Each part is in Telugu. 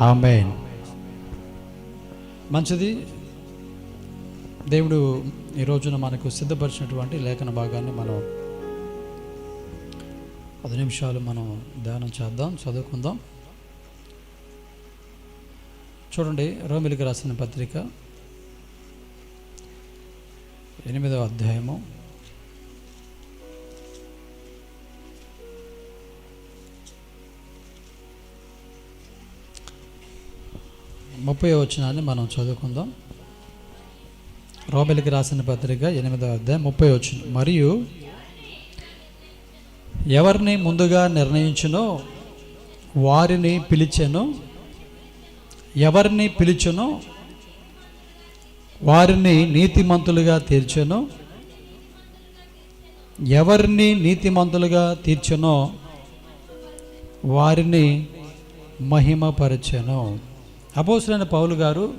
ఆమె మంచిది. దేవుడు ఈ రోజున మనకు సిద్ధపరిచినటువంటి లేఖన భాగాన్ని మనం పది నిమిషాలు మనం ధ్యానం చేద్దాం చదువుకుందాం. చూడండి రోమిలికి రాసిన పత్రిక ఎనిమిదవ అధ్యాయము. ముప్పై వచనాన్ని మనం చదువుకుందాం. రోబెలికి రాసిన పత్రిక ఎనిమిదవ అధ్యాయం ముప్పై వచ్చిన మరియు ఎవరిని ముందుగా నిర్ణయించునో వారిని పిలిచెను. ఎవరిని పిలిచెనో వారిని నీతిమంతులుగా తీర్చెను. ఎవరిని నీతిమంతులుగా తీర్చెనో వారిని మహిమపరచెను. అపోసులైన పౌలు గారు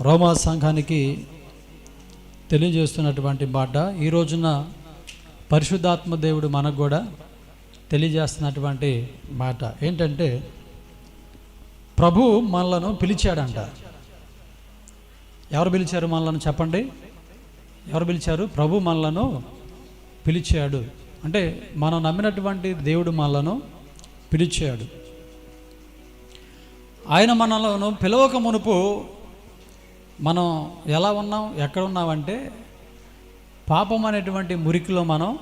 రోమా సంఘానికి తెలియజేస్తున్నటువంటి మాట. ఈ రోజున పరిశుద్ధాత్మ దేవుడు మనకు కూడా తెలియజేస్తున్నటువంటి మాట. ఏంటంటే ప్రభు మనలను పిలిచాడంట. ఎవరు పిలిచారు మనలను చెప్పండి? ఎవరు పిలిచారు? ప్రభు మనలను పిలిచాడు. అంటే మనం నమ్మినటువంటి దేవుడు మనలను పిలిచాడు. ఆయన మనలను పిలవక మునుపు మనం ఎలా ఉన్నాం ఎక్కడ ఉన్నామంటే పాపం అనేటువంటి మురికిలో మనం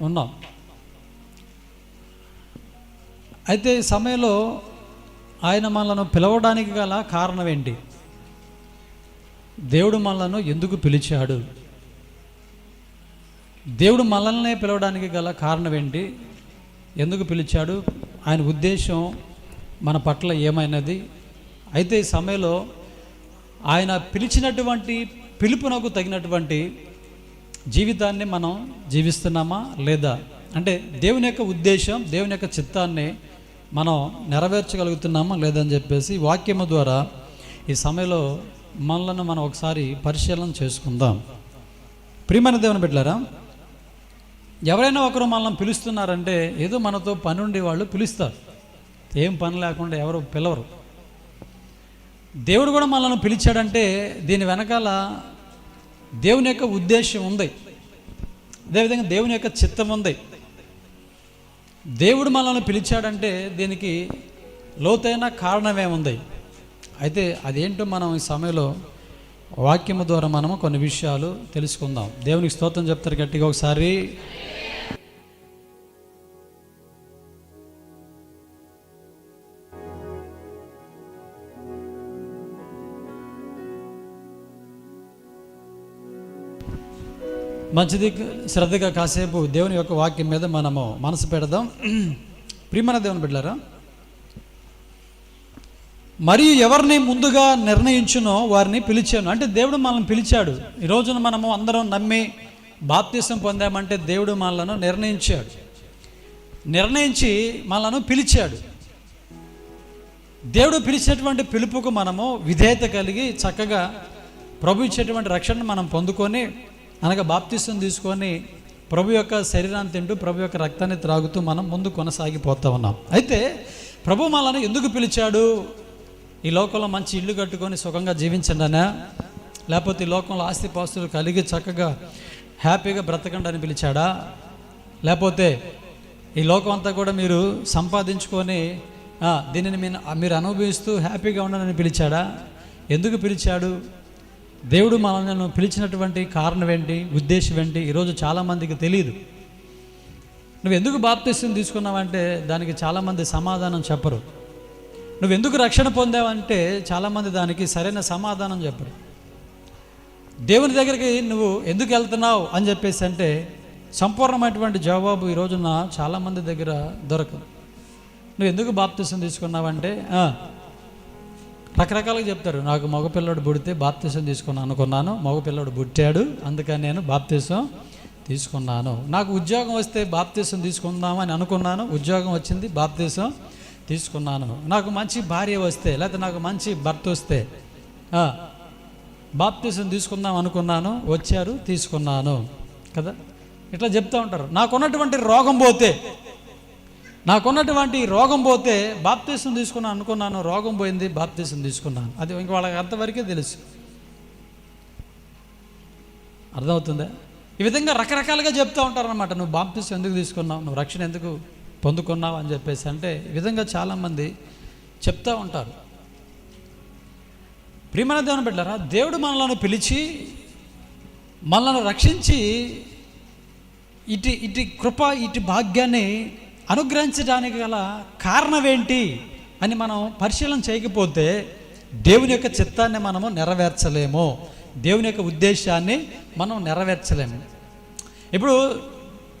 ఉన్నాం. అయితే ఈ సమయంలో ఆయన మనలను పిలవడానికి గల కారణం ఏంటి? దేవుడు మనలను ఎందుకు పిలిచాడు? దేవుడు మనల్నే పిలవడానికి గల కారణం ఏంటి? ఎందుకు పిలిచాడు? ఆయన ఉద్దేశం మన పట్ల ఏమైనది? అయితే ఈ సమయంలో ఆయన పిలిచినటువంటి పిలుపునకు తగినటువంటి జీవితాన్ని మనం జీవిస్తున్నామా లేదా? అంటే దేవుని యొక్క ఉద్దేశం దేవుని యొక్క చిత్తాన్ని మనం నెరవేర్చగలుగుతున్నామా లేదని చెప్పేసి వాక్యము ద్వారా ఈ సమయంలో మనలను మనం ఒకసారి పరిశీలన చేసుకుందాం. ప్రియమైన దేవుని బిడ్డలారా ఎవరైనా ఒకరు మనల్ని పిలుస్తున్నారంటే ఏదో మనతో పనుండి వాళ్ళు పిలుస్తారు. ఏం పని లేకుండా ఎవరు పిలవరు. దేవుడు కూడా మనల్ని పిలిచాడంటే దీని వెనకాల దేవుని యొక్క ఉద్దేశం ఉంది. అదేవిధంగా దేవుని యొక్క చిత్తం ఉంది. దేవుడు మనల్ని పిలిచాడంటే దీనికి లోతైన కారణమేముంది అయితే అదేంటో మనం ఈ సమయంలో వాక్యము ద్వారా మనము కొన్ని విషయాలు తెలుసుకుందాం. దేవునికి స్తోత్రం చెప్తారు గట్టిగా ఒకసారి. మంచిది శ్రద్ధగా కాసేపు దేవుని యొక్క వాక్యం మీద మనము మనసు పెడదాం. ప్రియమైన దేవుని బిడ్డారా మరియు ఎవరిని ముందుగా నిర్ణయించునో వారిని పిలిచాను. అంటే దేవుడు మనల్ని పిలిచాడు. ఈ రోజున మనము అందరం నమ్మి బాప్తీసం పొందామంటే దేవుడు మనలను నిర్ణయించాడు. నిర్ణయించి మనలను పిలిచాడు. దేవుడు పిలిచినటువంటి పిలుపుకు మనము విధేయత కలిగి చక్కగా ప్రభు ఇచ్చేటువంటి రక్షణను మనం పొందుకొని అనగా బాప్తీసం తీసుకొని ప్రభు యొక్క శరీరాన్ని తింటూ ప్రభు యొక్క రక్తాన్ని త్రాగుతూ మనం ముందు కొనసాగిపోతూ ఉన్నాం. అయితే ప్రభు మనల్ని ఎందుకు పిలిచాడు? ఈ లోకంలో మంచి ఇల్లు కట్టుకొని సుఖంగా జీవించండి అనా లేకపోతే ఈ లోకంలో ఆస్తిపాస్తులు కలిగి చక్కగా హ్యాపీగా బ్రతకండి అని పిలిచాడా? లేకపోతే ఈ లోకం అంతా కూడా మీరు సంపాదించుకొని దీనిని మీరు అనుభవిస్తూ హ్యాపీగా ఉండాలని పిలిచాడా? ఎందుకు పిలిచాడు? దేవుడు మనల్ని పిలిచినటువంటి కారణం ఏంటి? ఉద్దేశం ఏంటి? ఈరోజు చాలామందికి తెలియదు నువ్వు ఎందుకు బాప్తిస్తం తీసుకున్నావంటే దానికి చాలామంది సమాధానం చెప్పరు. నువ్వు ఎందుకు రక్షణ పొందావంటే చాలామంది దానికి సరైన సమాధానం చెప్పరు. దేవుని దగ్గరికి నువ్వు ఎందుకు వెళ్తున్నావు అని చెప్పేసి అంటే సంపూర్ణమైనటువంటి జవాబు ఈ రోజున చాలామంది దగ్గర దొరకదు. నువ్వు ఎందుకు బాప్తిసం తీసుకున్నావంటే రకరకాలుగా చెప్తారు. నాకు మగపిల్లడు పుడితే బాప్తీసం తీసుకున్నాను అనుకున్నాను. మగపిల్లడు పుట్టాడు. అందుకని నేను బాప్తీసం తీసుకున్నాను. నాకు ఉద్యోగం వస్తే బాప్తీసం తీసుకుందామని అనుకున్నాను. ఉద్యోగం వచ్చింది బాప్తీసం తీసుకున్నాను. నాకు మంచి భార్య వస్తే లేకపోతే నాకు మంచి భర్త వస్తే బాప్తీసం తీసుకుందాం అనుకున్నాను. వచ్చారు తీసుకున్నాను. కదా? ఇట్లా చెప్తూ ఉంటారు. నాకున్నటువంటి రోగం పోతే నాకున్నటువంటి రోగం పోతే బాప్తీసం తీసుకున్నాను అనుకున్నాను రోగం పోయింది బాప్తీసం తీసుకున్నాను. అది ఇంక వాళ్ళకి అంతవరకే తెలుసు. అర్థమవుతుందా? ఈ విధంగా రకరకాలుగా చెప్తూ ఉంటారనమాట నువ్వు బాప్తీసం ఎందుకు తీసుకున్నావు? నువ్వు రక్షణ ఎందుకు పొందుకున్నావు? అని చెప్పేసి అంటే ఈ విధంగా చాలామంది చెప్తూ ఉంటారు. ప్రియమైన దేవుని బిడ్డారా దేవుడు మనలను పిలిచి మనల్ని రక్షించి ఇటు ఇటు కృప ఇటు భాగ్యాన్ని అనుగ్రహించడానికి గల కారణం ఏంటి అని మనం పరిశీలన చేయకపోతే దేవుని యొక్క చిత్తాన్ని మనము నెరవేర్చలేము. దేవుని యొక్క ఉద్దేశాన్ని మనం నెరవేర్చలేము. ఇప్పుడు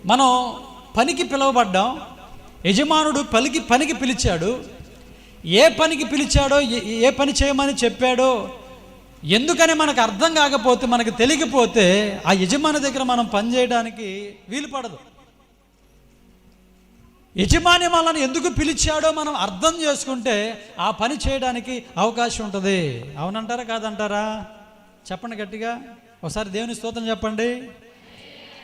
మనం పనికి పిలువబడ్డాం. యజమానుడు పలికి పనికి పిలిచాడు. ఏ పనికి పిలిచాడో ఏ- ఏ పని చేయమని చెప్పాడో ఎందుకని మనకు అర్థం కాకపోతే మనకు తెలియకపోతే ఆ యజమాని దగ్గర మనం పని చేయడానికి వీలు పడదు. యజమాని మనల్ని ఎందుకు పిలిచాడో మనం అర్థం చేసుకుంటే ఆ పని చేయడానికి అవకాశం ఉంటుంది. అవునంటారా కాదంటారా? చెప్పండి గట్టిగా. ఒకసారి దేవుని స్తోత్రం చెప్పండి.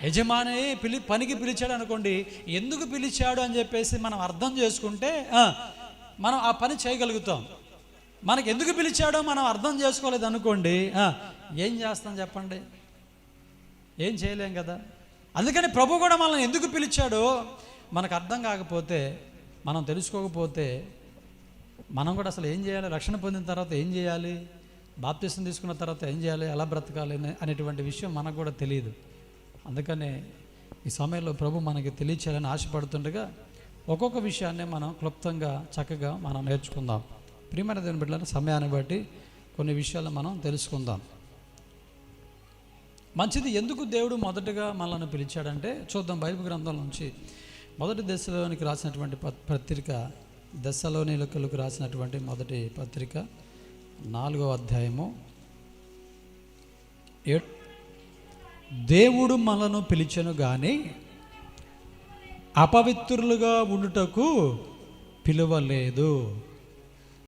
యజమాని పిలి పనికి పిలిచాడు అనుకోండి ఎందుకు పిలిచాడు అని చెప్పేసి మనం అర్థం చేసుకుంటే మనం ఆ పని చేయగలుగుతాం. మనకి ఎందుకు పిలిచాడో మనం అర్థం చేసుకోలేదు అనుకోండి ఏం చేస్తాం చెప్పండి? ఏం చేయలేం కదా. అందుకని ప్రభు కూడా మనల్ని ఎందుకు పిలిచాడో మనకు అర్థం కాకపోతే మనం తెలుసుకోకపోతే మనం కూడా అసలు ఏం చేయాలి? రక్షణ పొందిన తర్వాత ఏం చేయాలి? బాప్తిసం తీసుకున్న తర్వాత ఏం చేయాలి? ఎలా బ్రతకాలి? అనేటువంటి విషయం మనకు కూడా తెలియదు. అందుకనే ఈ సమయంలో ప్రభు మనకి తెలియచేయాలని ఆశపడుతుండగా ఒక్కొక్క విషయాన్ని మనం క్లుప్తంగా చక్కగా మనం నేర్చుకుందాం. ప్రియమైన దేవుని బిడ్డలను సమయాన్ని బట్టి కొన్ని విషయాలు మనం తెలుసుకుందాం. మంచిది ఎందుకు దేవుడు మొదటగా మనల్ని పిలిచాడంటే చూద్దాం బైబిల్ గ్రంథం నుంచి మొదటి దశలోనికి రాసినటువంటి ప- పత్రిక దశలోనిలకు రాసినటువంటి మొదటి పత్రిక నాలుగో అధ్యాయము. దేవుడు మనను పిలిచెను కానీ అపవిత్రులుగా ఉండుటకు పిలువలేదు.